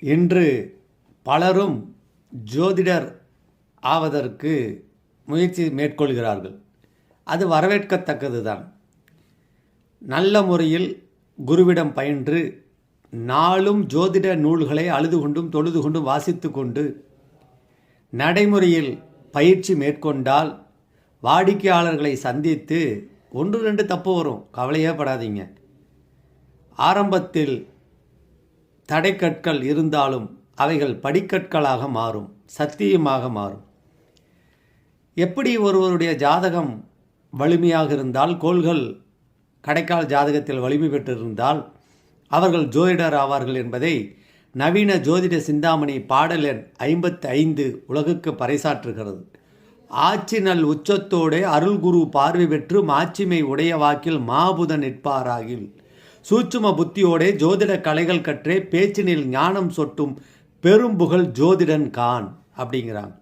இன்று பலரும் ஜோதிடர் ஆவதற்கு முயற்சி மேற்கொள்கிறார்கள். அது வரவேற்கத்தக்கது தான் நல்ல முறையில் குருவிடம் பயின்று நாளும் ஜோதிட நூல்களை அழுது கொண்டும் தொழுது கொண்டும் வாசித்து கொண்டு நடைமுறையில் பயிற்சி மேற்கொண்டால் வாடிக்கையாளர்களை சந்தித்து ஒன்று ரெண்டு தப்பு வரும். கவலையே படாதீங்க. ஆரம்பத்தில் தடைக்கற்கள் இருந்தாலும் அவைகள் படிக்கற்களாக மாறும் சத்தியமாக மாறும். எப்படி ஒருவருடைய ஜாதகம் வலிமையாக இருந்தால் கோள்கள் கடைக்கால் ஜாதகத்தில் வலிமை பெற்றிருந்தால் அவர்கள் ஜோதிடர் ஆவார்கள் என்பதை நவீன ஜோதிட சிந்தாமணி பாடல் எண் ஐம்பத்தி ஐந்து உலகுக்கு பறைசாற்றுகிறது. ஆட்சி நல் உச்சத்தோடே அருள்குரு பார்வை பெற்று மாட்சிமை உடைய வாக்கில் மாபுதன் நிற்பாராகில் சூட்சும புத்தியோடே ஜோதிட கலைகள் கற்றே பேச்சினில் ஞானம் சொட்டும் பெரும்புகழ் ஜோதிடன் கான் அப்படிங்கிறாங்க.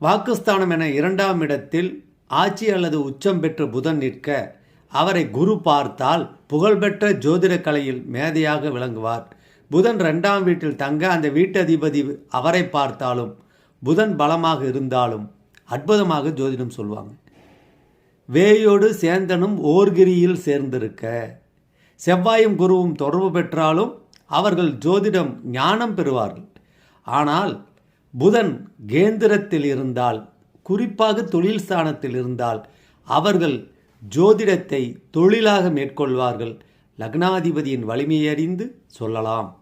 வாக்குஸ்தானம் என இரண்டாம் இடத்தில் ஆட்சி அல்லது உச்சம் பெற்ற புதன் நிற்க அவரை குரு பார்த்தால் புகழ்பெற்ற ஜோதிட கலையில் மேதையாக விளங்குவார். புதன் ரெண்டாம் வீட்டில் தங்க அந்த வீட்டதிபதி அவரை பார்த்தாலும் புதன் பலமாக இருந்தாலும் அற்புதமாக ஜோதிடம் சொல்லுவாங்க வேயோடு சேந்தனும் ஓர்கிரியில் சேர்ந்திருக்க செவ்வாயும் குருவும் தொடர்பு பெற்றாலும் அவர்கள் ஜோதிடம் ஞானம் பெறுவார்கள். ஆனால் புதன் கேந்திரத்தில் இருந்தால் குறிப்பாக தொழில் ஸ்தானத்தில் இருந்தால் அவர்கள் ஜோதிடத்தை தொழிலாக மேற்கொள்வார்கள். லக்னாதிபதியின் வலிமையை அறிந்து சொல்லலாம்.